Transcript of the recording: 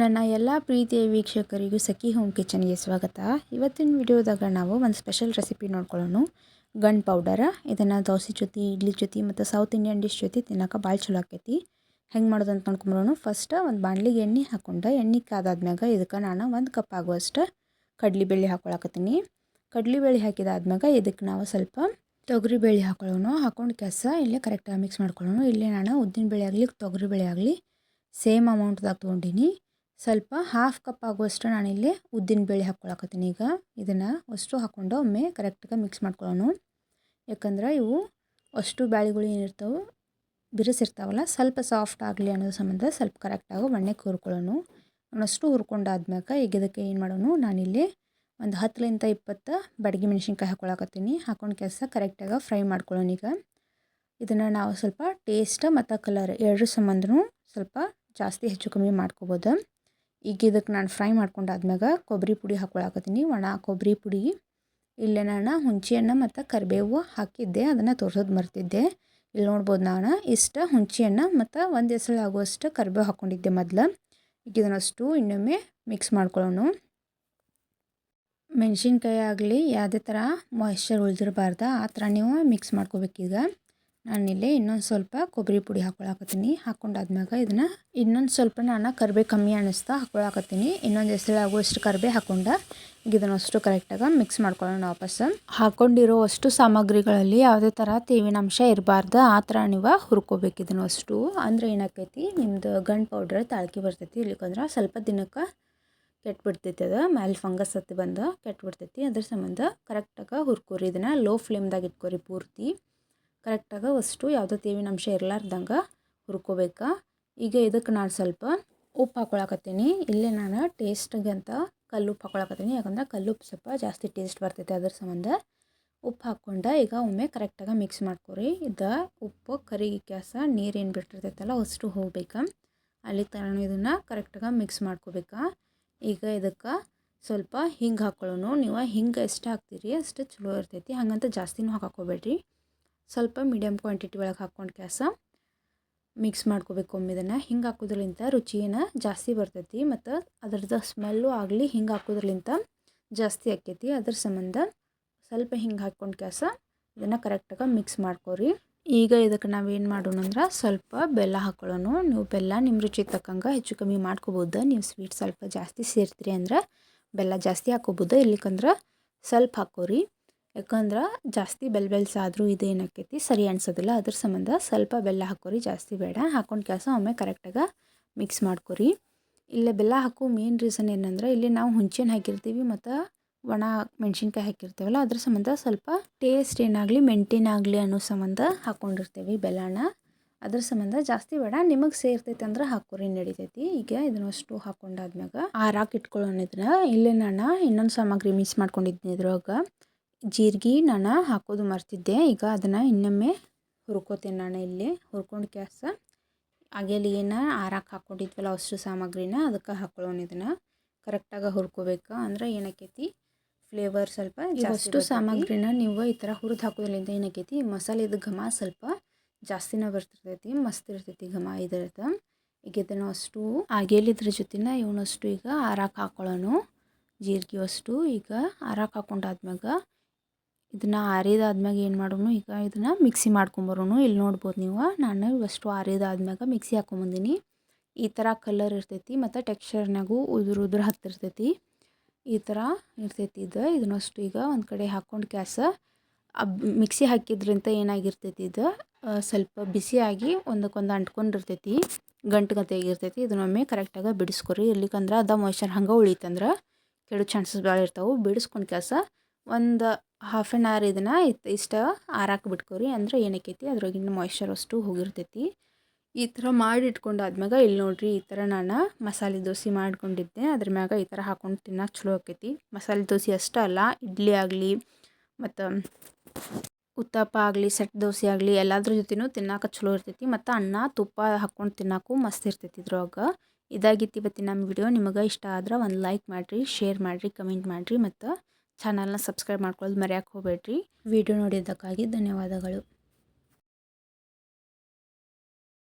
ನನ್ನ ಎಲ್ಲ ಪ್ರೀತಿಯ ವೀಕ್ಷಕರಿಗೂ ಸಖಿ ಹೋಮ್ ಕಿಚನ್ಗೆ ಸ್ವಾಗತ. ಇವತ್ತಿನ ವಿಡಿಯೋದಾಗ ನಾವು ಒಂದು ಸ್ಪೆಷಲ್ ರೆಸಿಪಿ ನೋಡ್ಕೊಳ್ಳೋಣ. ಗಂಡ್ ಪೌಡರ, ಇದನ್ನು ದೋಸೆ ಜೊತೆ, ಇಡ್ಲಿ ಜೊತೆ ಮತ್ತು ಸೌತ್ ಇಂಡಿಯನ್ ಡಿಶ್ ಜೊತೆ ತಿನ್ನೋಕೆ ಭಾಳ ಚಲೋ ಆಕೈತಿ. ಹೆಂಗೆ ಮಾಡೋದು ಅಂತ ನೋಡ್ಕೊಂಬರೋಣ. ಫಸ್ಟ್ ಒಂದು ಬಾಣ್ಲಿಗೆ ಎಣ್ಣೆ ಹಾಕೊಂಡು, ಎಣ್ಣೆ ಕಾದಾದ್ಮ್ಯಾಗ ಇದಕ್ಕೆ ನಾನು ಒಂದು ಕಪ್ ಆಗುವಷ್ಟು ಕಡ್ಲಿಬೇಳೆ ಹಾಕೊಳಕತ್ತೀನಿ. ಕಡ್ಲಿಬೇಳೆ ಹಾಕಿದಾದ್ಮ್ಯಾಗ ಇದಕ್ಕೆ ನಾವು ಸ್ವಲ್ಪ ತೊಗರಿ ಬೇಳೆ ಹಾಕೊಳ್ಳೋಣ. ಹಾಕೊಂಡು ಕೆಸ ಇಲ್ಲೇ ಕರೆಕ್ಟಾಗಿ ಮಿಕ್ಸ್ ಮಾಡ್ಕೊಳ್ಳೋಣ. ಇಲ್ಲೇ ನಾನು ಉದ್ದಿನ ಬೇಳೆ ಆಗಲಿ ತೊಗರಿ ಬೇಳೆ ಆಗಲಿ ಸೇಮ್ ಅಮೌಂಟ್ದಾಗ ತೊಗೊಂಡಿನಿ. ಸ್ವಲ್ಪ ಹಾಫ್ ಕಪ್ ಆಗುವಷ್ಟು ನಾನಿಲ್ಲಿ ಉದ್ದಿನ ಬೇಳೆ ಹಾಕ್ಕೊಳಕತ್ತೀನಿ. ಈಗ ಇದನ್ನು ಅಷ್ಟು ಹಾಕ್ಕೊಂಡು ಒಮ್ಮೆ ಕರೆಕ್ಟಾಗಿ ಮಿಕ್ಸ್ ಮಾಡ್ಕೊಳ್ಳೋಣ. ಯಾಕಂದ್ರೆ ಇವು ಅಷ್ಟು ಬ್ಯಾಳಿಗಳು ಏನಿರ್ತಾವೆ ಬಿರುಸಿರ್ತಾವಲ್ಲ, ಸ್ವಲ್ಪ ಸಾಫ್ಟ್ ಆಗಲಿ ಅನ್ನೋ ಸಂಬಂಧ ಸ್ವಲ್ಪ ಕರೆಕ್ಟಾಗಿ ಒಣ್ಣೆಗೆ ಹುರ್ಕೊಳ್ಳೋಣ. ಅಷ್ಟು ಹುರ್ಕೊಂಡಾದ್ಮ್ಯಾಗ ಈಗ ಇದಕ್ಕೆ ಏನು ಮಾಡೋಣ, ನಾನಿಲ್ಲಿ ಒಂದು ಹತ್ತರಿಂದ ಇಪ್ಪತ್ತು ಬಡಗಿ ಮೆಣಸಿನ್ಕಾಯಿ ಹಾಕ್ಕೊಳಕತ್ತೀನಿ. ಹಾಕೊಂಡು ಕೆಲಸ ಕರೆಕ್ಟಾಗಿ ಫ್ರೈ ಮಾಡ್ಕೊಳ್ಳೋಣ ಈಗ. ಇದನ್ನು ನಾವು ಸ್ವಲ್ಪ ಟೇಸ್ಟ್ ಮತ್ತು ಕಲರ್ ಎರಡರ ಸಂಬಂಧನೂ ಸ್ವಲ್ಪ ಜಾಸ್ತಿ ಹೆಚ್ಚು ಕಮ್ಮಿ ಮಾಡ್ಕೋಬೋದು. ಈಗ ಇದಕ್ಕೆ ನಾನು ಫ್ರೈ ಮಾಡ್ಕೊಂಡಾದ್ಮ್ಯಾಗ ಕೊಬ್ಬರಿ ಪುಡಿ ಹಾಕ್ಕೊಳಕತ್ತೀನಿ ಒಣ ಕೊಬ್ಬರಿ ಪುಡಿ ಇಲ್ಲೇ ನಾನು ಹುಂಚೆಹಣ್ಣು ಮತ್ತು ಕರಿಬೇವು ಹಾಕಿದ್ದೆ. ಅದನ್ನು ತೋರ್ಸೋದು ಮರ್ತಿದ್ದೆ. ಇಲ್ಲಿ ನೋಡ್ಬೋದು ನಾನು. ಇಷ್ಟು ಹುಂಚೆಹಣ್ಣು ಮತ್ತು ಒಂದು ಹೆಸಳು ಆಗುವಷ್ಟು ಕರಿಬೇವು ಹಾಕ್ಕೊಂಡಿದ್ದೆ ಮೊದಲು. ಈಗ ಇದನ್ನಷ್ಟು ಇನ್ನೊಮ್ಮೆ ಮಿಕ್ಸ್ ಮಾಡ್ಕೊಳ್ಳೋಣ ಮೆಣಸಿನ್ಕಾಯಿ ಆಗಲಿ ಯಾವುದೇ ಥರ ಮಾಯ್ಶ್ಚರ್ ಉಳಿದಿರಬಾರ್ದು, ಆ ಥರ ನೀವು ಮಿಕ್ಸ್ ಮಾಡ್ಕೋಬೇಕೀಗ. ನಾನಿಲ್ಲಿ ಇನ್ನೊಂದು ಸ್ವಲ್ಪ ಕೊಬ್ಬರಿ ಪುಡಿ ಹಾಕ್ಕೊಳಕತ್ತೀನಿ ಹಾಕ್ಕೊಂಡಾದ್ಮ್ಯಾಗ ಇದನ್ನು ಇನ್ನೊಂದು ಸ್ವಲ್ಪ ನಾನು ಕರ್ಬೇ ಕಮ್ಮಿ ಅನ್ನಿಸ್ತಾ ಹಾಕ್ಕೊಳಕತ್ತೀನಿ ಇನ್ನೊಂದು ಹೆಸರು ಆಗುವಷ್ಟು ಕರ್ಬೇ ಹಾಕ್ಕೊಂಡ ಈಗ ಇದನ್ನಷ್ಟು ಕರೆಕ್ಟಾಗಿ ಮಿಕ್ಸ್ ಮಾಡ್ಕೊಳ್ಳೋಣ ವಾಪಸ್ಸು ಹಾಕ್ಕೊಂಡಿರೋ ಅಷ್ಟು ಸಾಮಗ್ರಿಗಳಲ್ಲಿ ಯಾವುದೇ ಥರ ತೇವಿನಾಂಶ ಇರಬಾರ್ದು, ಆ ಥರ ನೀವು ಹುರ್ಕೋಬೇಕು ಇದನ್ನು ಅಷ್ಟು ಅಂದರೆ ಏನಾಕೈತಿ ನಿಮ್ಮದು ಗಂಡು ಪೌಡ್ರ್ ತಾಳ್ಕಿ ಬರ್ತೈತಿ ಇಲ್ಲಿಕಂದ್ರೆ ಸ್ವಲ್ಪ ದಿನಕ್ಕೆ ಕೆಟ್ಬಿಡ್ತೈತಿ ಅದು, ಮ್ಯಾಲೆ ಫಂಗಸ್ ಹತ್ತಿ ಬಂದು ಕೆಟ್ಬಿಡ್ತೈತಿ. ಅದ್ರ ಸಂಬಂಧ ಕರೆಕ್ಟಾಗಿ ಹುರ್ಕೋರಿ, ಇದನ್ನು ಲೋ ಫ್ಲೇಮ್ದಾಗ ಇಟ್ಕೋರಿ ಪೂರ್ತಿ. ಕರೆಕ್ಟಾಗಿ ಅಷ್ಟು ಯಾವುದೇ ತೇವಿನ ಅಂಶ ಇರಲಾರ್ದಂಗೆ ಹುರ್ಕೋಬೇಕು. ಈಗ ಇದಕ್ಕೆ ನಾನು ಸ್ವಲ್ಪ ಉಪ್ಪು ಹಾಕೊಳಕತ್ತೀನಿ. ಇಲ್ಲೇ ನಾನು ಟೇಸ್ಟಿಗೆ ಅಂತ ಕಲ್ಲು ಉಪ್ಪು ಹಾಕೊಳಕತ್ತೀನಿ. ಯಾಕಂದ್ರೆ ಕಲ್ಲು ಉಪ್ಪು ಸ್ವಲ್ಪ ಜಾಸ್ತಿ ಟೇಸ್ಟ್ ಬರ್ತೈತೆ ಅದ್ರ ಸಂಬಂಧ. ಉಪ್ಪು ಹಾಕ್ಕೊಂಡು ಈಗ ಒಮ್ಮೆ ಕರೆಕ್ಟಾಗಿ ಮಿಕ್ಸ್ ಮಾಡ್ಕೊರಿ. ಇದು ಉಪ್ಪು ಕರಿಗಿ ಕ್ಯಾಸ ನೀರೇನು ಬಿಟ್ಟಿರ್ತೈತಲ್ಲ ಅಷ್ಟು ಹೋಗ್ಬೇಕು. ಅಲ್ಲಿ ತನಕ ಇದನ್ನು ಕರೆಕ್ಟಾಗಿ ಮಿಕ್ಸ್ ಮಾಡ್ಕೋಬೇಕಾ. ಈಗ ಇದಕ್ಕೆ ಸ್ವಲ್ಪ ಹಿಂಗೆ ಹಾಕ್ಕೊಳ್ಳೋಣ ನೀವು ಹಿಂಗೆ ಎಷ್ಟು ಹಾಕ್ತೀರಿ ಅಷ್ಟು ಚಲೋ ಇರ್ತೈತಿ. ಹಂಗಂತ ಜಾಸ್ತಿನೂ ಹಾಕೋಬೇಡ್ರಿ. ಸ್ವಲ್ಪ ಮೀಡಿಯಮ್ ಕ್ವಾಂಟಿಟಿ ಒಳಗೆ ಹಾಕ್ಕೊಂಡು ಕ್ಯಾಸ ಮಿಕ್ಸ್ ಮಾಡ್ಕೋಬೇಕು ಒಮ್ಮೆ ಇದನ್ನು. ಹಿಂಗೆ ಹಾಕೋದ್ರಲಿಂತ ರುಚಿನ ಜಾಸ್ತಿ ಬರ್ತೈತಿ ಮತ್ತು ಅದ್ರದ್ದು ಸ್ಮೆಲ್ಲು ಆಗಲಿ ಹಿಂಗೆ ಹಾಕೋದ್ರಲಿಂತ ಜಾಸ್ತಿ ಆಕೈತಿ ಅದ್ರ ಸಂಬಂಧ ಸ್ವಲ್ಪ ಹಿಂಗೆ ಹಾಕ್ಕೊಂಡು ಕ್ಯಾಸ ಇದನ್ನು ಕರೆಕ್ಟಾಗಿ ಮಿಕ್ಸ್ ಮಾಡ್ಕೊರಿ. ಈಗ ಇದಕ್ಕೆ ನಾವೇನು ಮಾಡೋಣ ಅಂದ್ರೆ ಸ್ವಲ್ಪ ಬೆಲ್ಲ ಹಾಕ್ಕೊಳ್ಳೋಣ ನೀವು ಬೆಲ್ಲ ನಿಮ್ಮ ರುಚಿ ತಕ್ಕಂಗೆ ಹೆಚ್ಚು ಕಮ್ಮಿ ಮಾಡ್ಕೋಬೋದು. ನೀವು ಸ್ವೀಟ್ ಸ್ವಲ್ಪ ಜಾಸ್ತಿ ಸೇರ್ತೀರಿ ಅಂದ್ರೆ ಬೆಲ್ಲ ಜಾಸ್ತಿ ಹಾಕೋಬೋದು. ಇಲ್ಲಿಕಂದ್ರೆ ಸ್ವಲ್ಪ ಹಾಕೋರಿ. ಯಾಕಂದ್ರೆ ಜಾಸ್ತಿ ಬೆಲ್ಲ ಬೆಲ್ಸಾದ್ರೂ ಇದು ಆಕೈತಿ ಸರಿ ಅನ್ಸೋದಿಲ್ಲ. ಅದ್ರ ಸಂಬಂಧ ಸ್ವಲ್ಪ ಬೆಲ್ಲ ಹಾಕೋರಿ, ಜಾಸ್ತಿ ಬೇಡ. ಹಾಕೊಂಡು ಕೆಲಸ ಒಮ್ಮೆ ಕರೆಕ್ಟಾಗಿ ಮಿಕ್ಸ್ ಮಾಡ್ಕೊರಿ. ಇಲ್ಲೇ ಬೆಲ್ಲ ಹಾಕೋ ಮೇನ್ ರೀಸನ್ ಏನಂದ್ರೆ, ಇಲ್ಲಿ ನಾವು ಹುಂಚೆನ ಹಾಕಿರ್ತೀವಿ ಮತ್ತು ಒಣ ಮೆಣಸಿನ್ಕಾಯಿ ಹಾಕಿರ್ತೀವಲ್ಲ, ಅದ್ರ ಸಂಬಂಧ ಸ್ವಲ್ಪ ಟೇಸ್ಟ್ ಏನಾಗಲಿ, ಮೆಂಟೇನ್ ಆಗಲಿ ಅನ್ನೋ ಸಂಬಂಧ ಹಾಕ್ಕೊಂಡಿರ್ತೀವಿ ಬೆಲ್ಲನ. ಅದ್ರ ಸಂಬಂಧ ಜಾಸ್ತಿ ಬೇಡ. ನಿಮಗೆ ಸೇರ್ತೈತೆ ಅಂದ್ರೆ ಹಾಕೋರಿ, ನಡಿತೈತಿ. ಈಗ ಇದನ್ನಷ್ಟು ಹಾಕೊಂಡಾದ್ಮ್ಯಾಗ ಆರಾಕ್ ಇಟ್ಕೊಳ್ಳೋಣ ಇದನ್ನ ಇಲ್ಲೇ ನಾನು ಇನ್ನೊಂದು ಸಾಮಗ್ರಿ ಮಿಕ್ಸ್ ಮಾಡ್ಕೊಂಡಿದ್ದೀನಿ ಇದ್ರೊಳಗೆ. ಜೀರಿಗೆ ನಾನು ಹಾಕೋದು ಮರ್ತಿದ್ದೆ. ಈಗ ಅದನ್ನು ಇನ್ನೊಮ್ಮೆ ಹುರ್ಕೋತೀನಿ ನಾನು ಇಲ್ಲಿ. ಹುರ್ಕೊಂಡು ಕ್ಯಾಸ ಹಾಗೆಲ್ಲಿ ಏನು ಆರಾಕ್ ಹಾಕ್ಕೊಂಡಿದ್ವಲ್ಲ ಅಷ್ಟು ಸಾಮಗ್ರಿನ ಅದಕ್ಕೆ ಹಾಕೊಳ್ಳೋಣ ಇದನ್ನು. ಕರೆಕ್ಟಾಗಿ ಹುರ್ಕೋಬೇಕು. ಅಂದ್ರೆ ಏನಾಕೈತಿ? ಫ್ಲೇವರ್ ಸ್ವಲ್ಪ ಅಷ್ಟು ಸಾಮಗ್ರಿನ ನೀವು ಈ ಥರ ಹುರಿದು ಹಾಕೋದ್ರಿಂದ ಏನಾಕೈತಿ? ಮಸಾಲೆದು ಘಮ ಸ್ವಲ್ಪ ಜಾಸ್ತಿನೇ ಬರ್ತಿರ್ತೈತಿ. ಮಸ್ತ್ ಇರ್ತೈತಿ ಘಮ ಇದರದ್ದು ಈಗ ಇದನ್ನು ಅಷ್ಟು ಆಗೇಲಿದ್ರ ಜೊತೆನ ಇವನಷ್ಟು ಈಗ ಆರಾಕ್ ಹಾಕೊಳ್ಳೋಣ ಜೀರಿಗೆ ಅಷ್ಟು ಈಗ ಆರಾಕ್ ಹಾಕೊಂಡಾದ್ಮ್ಯಾಗ ಇದನ್ನು ಆರಿದಾದ್ಮ್ಯಾಗ ಏನು ಮಾಡೋಣ ಈಗ ಇದನ್ನು ಮಿಕ್ಸಿ ಮಾಡ್ಕೊಂಬರೋನು. ಇಲ್ಲಿ ನೋಡ್ಬೋದು ನೀವು, ನಾನು ಇವಷ್ಟು ಆರಿದಾದ್ಮ್ಯಾಗ ಮಿಕ್ಸಿ ಹಾಕೊಂಬಂದಿನಿ. ಈ ಥರ ಕಲರ್ ಇರ್ತೈತಿ, ಮತ್ತು ಟೆಕ್ಸ್ಚರ್ನಾಗೂ ಉದುರು ಉದುರು ಹತ್ತಿರ್ತೈತಿ. ಈ ಥರ ಇರ್ತೈತಿ ಇದು. ಇದನ್ನಷ್ಟು ಈಗ ಒಂದು ಕಡೆ ಹಾಕ್ಕೊಂಡು ಕ್ಯಾಸ ಮಿಕ್ಸಿ ಹಾಕಿದ್ರಿಂದ ಏನಾಗಿರ್ತೈತಿ ಇದು? ಸ್ವಲ್ಪ ಬಿಸಿಯಾಗಿ ಒಂದಕ್ಕೊಂದು ಅಂಟ್ಕೊಂಡಿರ್ತೈತಿ ಗಂಟುಗತೆಯಾಗಿರ್ತೈತಿ ಇದನ್ನೊಮ್ಮೆ ಕರೆಕ್ಟಾಗಿ ಬಿಡಿಸ್ಕೊರಿ. ಇರ್ಲಿಕ್ಕಂದ್ರೆ ಅದ ಮೊಯ್ಚರ್ ಹಂಗೆ ಉಳಿತಂದ್ರೆ ಕೆಡು ಚಾನ್ಸಸ್ ಭಾಳ ಇರ್ತಾವೆ. ಬಿಡಿಸ್ಕೊಂಡು ಕ್ಯಾಸ ಒಂದು ಹಾಫ್ ಆ್ಯನ್ ಅವರ್ ಇದನ್ನು ಇಷ್ಟ ಆರಾಕಿ ಬಿಟ್ಕೊರಿ ಅಂದ್ರೆ ಏನಕ್ಕೈತಿ, ಅದ್ರೊಳಗಿನ ಮಾಯ್ಶ್ಚರ್ ಅಷ್ಟು ಹೋಗಿರ್ತೈತಿ. ಈ ಥರ ಮಾಡಿ ಇಟ್ಕೊಂಡಾದ್ಮ್ಯಾಗ ಇಲ್ಲಿ ನೋಡ್ರಿ ಈ ಥರ ನಾನು ಮಸಾಲೆ ದೋಸೆ ಮಾಡ್ಕೊಂಡಿದ್ದೆ. ಅದ್ರ ಮ್ಯಾಗ ಈ ಥರ ಹಾಕೊಂಡು ತಿನ್ನಕ್ಕೆ ಚಲೋ ಆಕೈತಿ. ಮಸಾಲೆ ದೋಸೆ ಅಷ್ಟೇ ಅಲ್ಲ, ಇಡ್ಲಿ ಆಗಲಿ, ಮತ್ತು ಉತ್ತಪ್ಪ ಆಗಲಿ, ಸೆಟ್ ದೋಸೆ ಆಗಲಿ, ಎಲ್ಲದ್ರ ಜೊತೆನೂ ತಿನ್ನಕ್ಕೆ ಚಲೋ ಇರ್ತೈತಿ. ಮತ್ತು ಅನ್ನ, ತುಪ್ಪ ಹಾಕ್ಕೊಂಡು ತಿನ್ನಕ್ಕೂ ಮಸ್ತ್ ಇರ್ತೈತಿ ಇದ್ರೊಳಗೆ. ಇದಾಗಿತ್ತು ಇವತ್ತಿನ ನಮ್ಮ ವಿಡಿಯೋ. ನಿಮಗೆ ಇಷ್ಟ ಆದ್ರೆ ಒಂದು ಲೈಕ್ ಮಾಡಿರಿ ಶೇರ್ ಮಾಡಿರಿ ಕಮೆಂಟ್ ಮಾಡಿರಿ, ಮತ್ತು ಚಾನಲ್ನ ಸಬ್ಸ್ಕ್ರೈಬ್ ಮಾಡ್ಕೊಳ್ಳೋದು ಮರೆಯೋಕ್ಕೆ ಹೋಗಬೇಡ್ರಿ. ವಿಡಿಯೋ ನೋಡಿದ್ದಕ್ಕಾಗಿ ಧನ್ಯವಾದಗಳು.